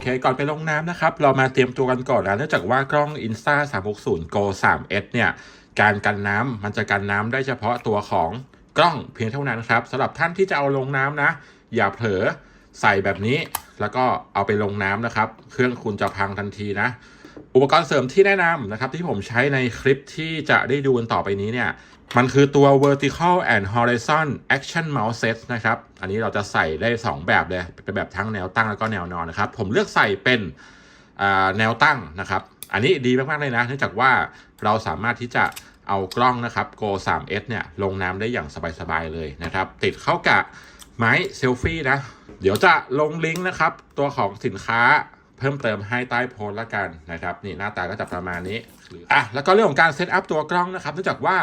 เค ก่อนไปลงน้ำนะครับ เรามาเตรียมตัวกันก่อนนะเนื่องจากว่ากล้อง Insta 360 Go 3S เนี่ย การกันน้ำมันจะกันน้ำได้เฉพาะตัวของกล้องเพียงเท่านั้นครับสำหรับท่านที่จะเอาลงน้ำนะ อย่าเผลอใส่แบบนี้ แล้วก็เอาไปลงน้ำนะครับ เครื่องคุณจะพังทันทีนะ อุปกรณ์เสริมที่แนะนำนะครับ ที่ผมใช้ในคลิปที่จะได้ดูกันต่อไปนี้เนี่ย มันคือตัว vertical and horizon action mouse set นะครับ อันนี้เราจะใส่ได้ 2 แบบเลย เป็นแบบทั้งแนวตั้งแล้วก็แนวนอนนะครับ ผมเลือกใส่เป็นแนวตั้งนะครับ อันนี้ดีมาก ๆ เลยนะ เนื่องจากว่าเราสามารถที่จะเอากล้องนะครับ Go 3S เนี่ยลงน้ำได้อย่างสบาย ๆ เลยนะครับ ติดเข้ากับไม้เซลฟี่นะ เดี๋ยวจะลงลิงก์นะครับ ตัวของสินค้า เพิ่มเติมให้ใต้โพสละกันนะครับนี่หน้าตาก็จะประมาณนี้อะแล้วก็เรื่องของการเซตอัพตัวกล้องนะครับเนื่องจากว่า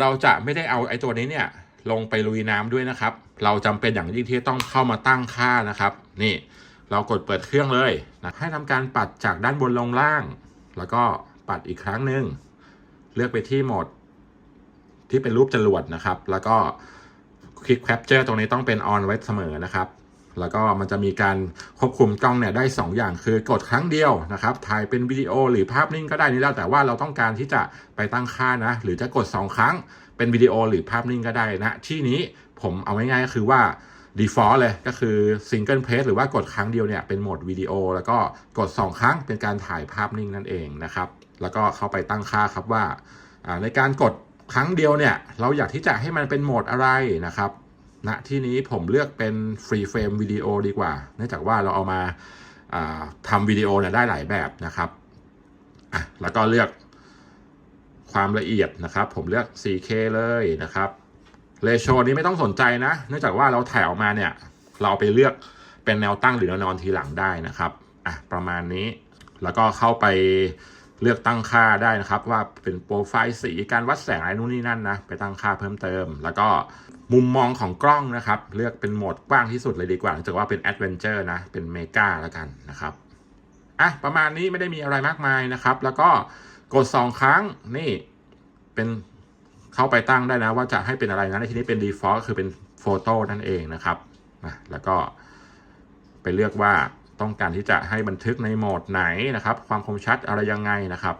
เราจะไม่ได้เอาไอ้ตัวนี้เนี่ยลงไปลุยน้ำด้วยนะครับ เราจำเป็นอย่างยิ่งที่ต้องเข้ามาตั้งค่านะครับ นี่เรากดเปิดเครื่องเลยนะให้ทำการปัดจากด้านบนลงล่าง แล้วก็ปัดอีกครั้งหนึ่งเลือกไปที่โหมดที่เป็นรูปจรวดนะครับ แล้วก็คลิกแคปเจอร์ตรงนี้ต้องเป็นออนไว้เสมอนะครับ แล้วก็มันจะมีการควบคุมกล้องเนี่ยได้ 2 อย่างคือกดครั้งเดียวนะครับถ่ายเป็นวิดีโอหรือภาพนิ่งก็ได้นี่แล้วแต่ว่าเราต้องการที่จะไปตั้งค่านะหรือจะกด 2 ครั้งเป็นวิดีโอหรือภาพนิ่งก็ได้นะที่นี้ผมเอาง่ายๆก็คือว่า default เลยก็คือ single press หรือว่ากดครั้งเดียวเนี่ยเป็นโหมดวิดีโอ แล้วก็กด 2 ครั้งเป็นการถ่ายภาพนิ่งนั่นเองนะครับแล้วก็เข้าไปตั้งค่าครับว่าอ่าในการกดครั้งเดียวเนี่ยเราอยากที่จะให้มันเป็นโหมดอะไรนะครับ ณที่นี้ผมเลือกเป็นฟรีเฟรมวิดีโอดีกว่า เนื่องจากว่าเราเอามาาทำวิดีโอเนี่ยได้หลายแบบนะครับอะแล้วก็เลือกความละเอียดนะครับ ผมเลือก 4K เลยนะครับเรโชนี้ไม่ต้องสนใจนะ เนื่องจากว่าเราถ่ายออกมาเนี่ย เราเอาไปเลือกเป็นแนวตั้งหรือแนวนอนทีหลังได้นะครับอะประมาณนี้แล้วก็เข้าไป เลือกตั้งค่าได้นะครับ ว่าเป็นโปรไฟล์สีการวัดแสงอะไรนู่นนี่นั่นนะไปตั้งค่าเพิ่มเติม แล้วก็มุมมองของกล้องนะครับ เลือกเป็นโหมดกว้างที่สุดเลยดีกว่าจากว่าเป็นแอดเวนเจอร์นะเป็นเมกาแล้วกันนะครับอะประมาณนี้ไม่ได้มีอะไรมากมายนะครับ แล้วก็กด 2 ครั้งนี่เป็นเข้าไปตั้งได้นะว่าจะให้เป็นอะไรนะในที่นี้เป็น default ก็คือเป็นโฟโต้นั่นเองนะครับนะแล้วก็ไปเลือกว่า ต้องการที่จะให้บันทึกในโหมดไหนนะครับ ความคมชัดอะไรยังไงนะครับ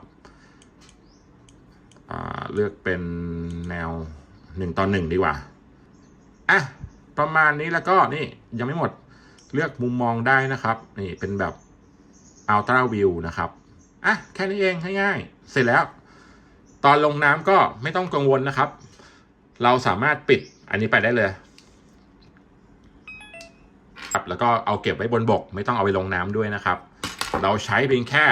เลือกเป็นแนว1ต่อ1ดีกว่าอะประมาณนี้แล้วก็นี่ยังไม่หมดเลือกมุมมองได้นะครับ นี่เป็นแบบ Ultra View นะครับอะแค่นี้เองง่ายๆเสร็จแล้ว ตอนลงน้ำก็ไม่ต้องกังวลนะครับ เราสามารถปิดอันนี้ไปได้เลย แล้วก็เอาเก็บไว้บนบก ไม่ต้องเอาไปลงน้ำด้วยนะครับ เราใช้เพียงแค่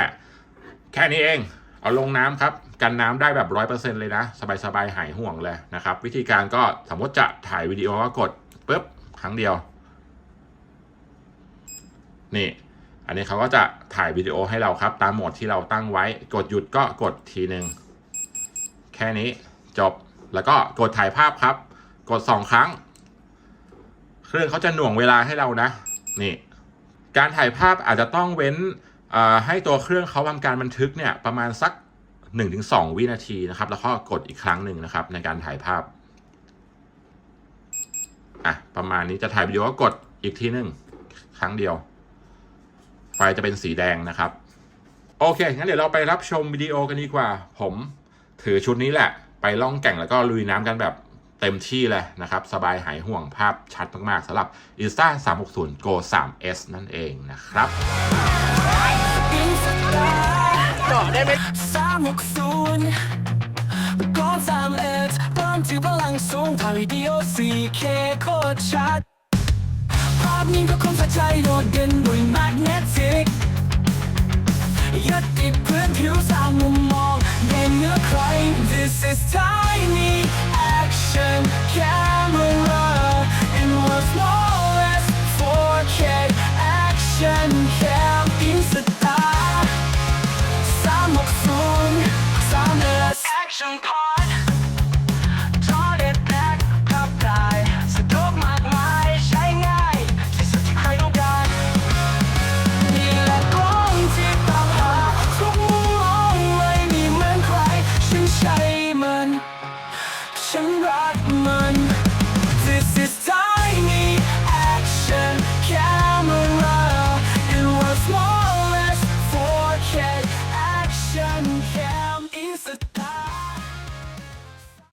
แค่นี้เอง เอาลงน้ำครับ กันน้ำได้แบบร้อยเปอร์เซ็นเลยนะ สบายๆหายห่วงเลยนะครับ วิธีการก็สมมติจะถ่ายวิดีโอก็กดปุ๊บครั้งเดียว นี่อันนี้เขาก็จะถ่ายวิดีโอให้เราครับ ตามโหมดที่เราตั้งไว้ กดหยุดก็กดทีหนึ่งแค่นี้จบแล้วก็กดถ่ายภาพครับ กดสองครั้ง เครื่องเขาจะหน่วงเวลาให้เรานะ นี่การถ่ายภาพอาจจะต้องเว้นให้ตัวเครื่องเขาทำการบันทึกเนี่ยประมาณสัก 1-2 วินาทีนะครับ แล้วก็กดอีกครั้งหนึ่งนะครับ ในการถ่ายภาพอะประมาณนี้จะถ่ายวิดีโอก็กดอีกทีหนึ่งครั้งเดียว ไฟจะเป็นสีแดงนะครับ โอเคงั้นเดี๋ยวเราไปรับชมวิดีโอกันดีกว่า ผมถือชุดนี้แหละ ไปล่องแก่งแล้วก็ลุยน้ำกันแบบ เต็มที่เลยนะครับ สบายหายห่วงภาพชัดมากๆสำหรับ Insta 360 Go 3S นั่นเองนะครับสามหกศูนย์ก็สามเอ็ดเพิ่มถึงพลังสูงถ่ายวิดีโอ 4K โคตรชัด ภาพนิ่งก็คงสะใจโดดเด่นด้วยแมกเนติกยึดติดพื้นผิวสร้างมุมมองเด่นเหนื้อใคร This is tiny action camera and what's more